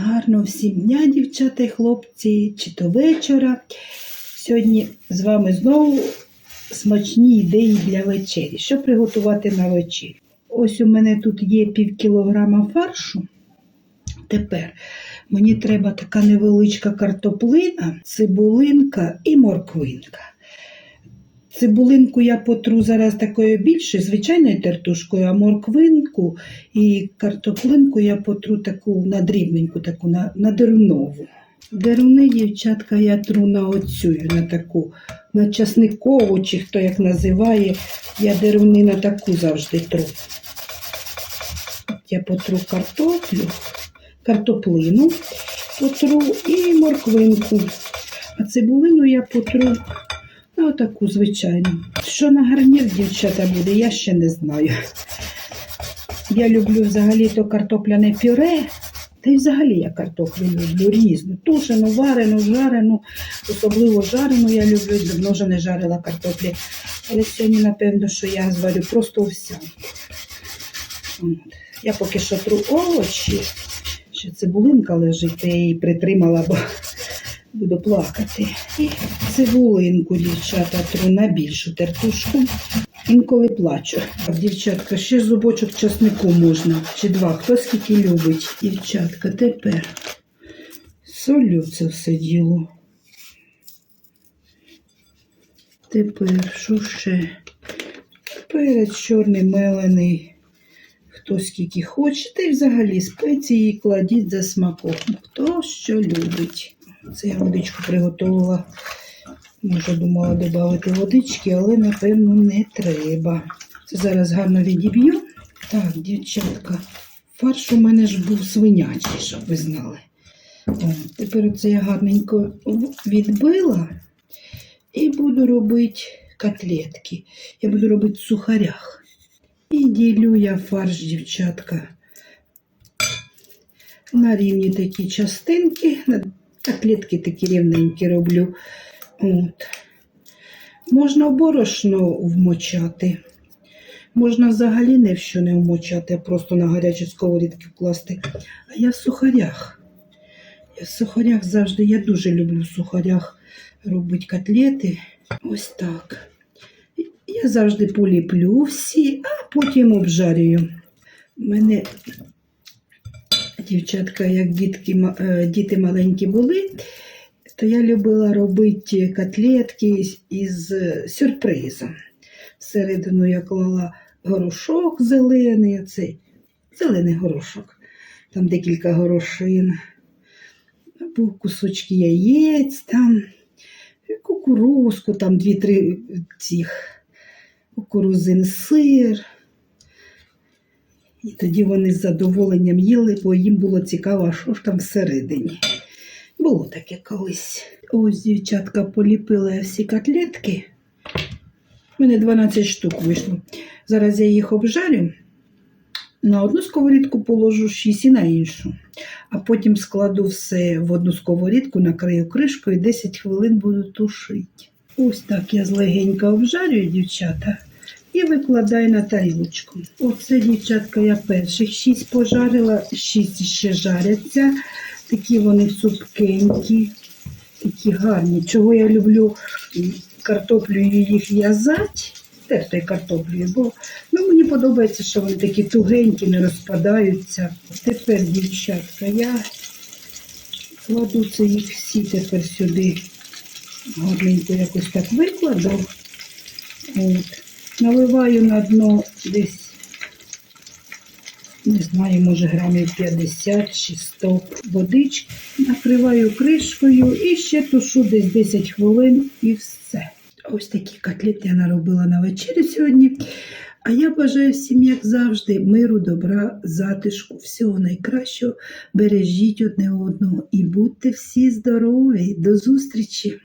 Гарного всім дня, дівчата і хлопці, чи то вечора. Сьогодні з вами знову смачні ідеї для вечері. Що приготувати на вечерю? Ось у мене тут є пів кілограма фаршу. Тепер мені треба така невеличка картоплина, цибулинка і морквинка. Цибулинку я потру зараз такою більшою, звичайною тертушкою, а морквинку і картоплинку я потру таку на дрібненьку, таку на, на дернову. Деруни, дівчатка, я тру на оцю, на таку, на часникову, чи хто як називає, я деруни на таку завжди тру. Я потру картоплю, картоплину потру і морквинку. А цибулину я потру на отаку звичайну. Що на гарнір, дівчата, буде, я ще не знаю. Я люблю взагалі то картопляне пюре. Та й взагалі я картоплю люблю різну. Тушену, варену, жарену, особливо жарену я люблю, давно вже не жарила картоплі. Але сьогодні, напевно, що я зварю просто все. Я поки що тру овочі, ще цибулинка лежить, я її притримала, бо буду плакати. І цибулинку, дівчата, тру на більшу тертушку. Інколи плачу. Дівчатка, ще зубочок часнику можна, чи два, хто скільки любить. Дівчатка, тепер солю це все діло. Тепер що ще? Перець чорний мелений. Хто скільки хоче, та й взагалі спеції кладіть за смаком. Хто що любить. Це я водичку приготувала. Може, думала додати водички, але напевно не треба. Це зараз гарно відіб'ю. Так, дівчатка, фарш у мене ж був свинячий, щоб ви знали. О, тепер це я гарненько відбила і буду робити котлетки. Я буду робити в сухарях. І ділю я фарш, дівчатка. На рівні такі частинки, на котлетки такі рівненькі роблю. От. Можна борошно вмочати. Можна взагалі не в що не вмочати, а просто на гарячі сковорідки вкласти. А я в сухарях. Я в сухарях завжди, я дуже люблю в сухарях робити котлети. Ось так. Я завжди поліплю всі, а потім обжарюю. У мене дівчатка, як дітки, е, діти маленькі були, то я любила робити котлетки із- е, сюрпризом. Всередину я клала горошок зелений, оцей, зелений горошок, там декілька горошин, або кусочки яєць, там, кукурузку, там дві-три цих кукурузин сир. І тоді вони з задоволенням їли, бо їм було цікаво, що ж там всередині. Було таке колись. Ось, дівчатка, поліпила всі котлетки. У мене 12 штук вийшло. Зараз я їх обжарю. На одну сковорідку положу 6 і на іншу. А потім складу все в одну сковорідку, накрию кришкою і 10 хвилин буду тушити. Ось так я злегенько обжарюю, дівчата, і викладаю на тарілочку. Оце, дівчатка, я перших 6 пожарила, 6 ще жаряться. Такі вони цупкенькі, такі гарні. Чого я люблю м, картоплею їх в'язати, тертою картоплею, бо ну, мені подобається, що вони такі тугенькі, не розпадаються. Тепер, дівчатка, я кладу це їх всі тепер сюди. Гарненько якось так викладу. От. Наливаю на дно десь, не знаю, може грамів 50 чи 100 водички. Накриваю кришкою і ще тушу десь 10 хвилин і все. Ось такі котлети я наробила на вечерю сьогодні. А я бажаю всім, як завжди, миру, добра, затишку, всього найкращого. Бережіть одне одного і будьте всі здорові. До зустрічі!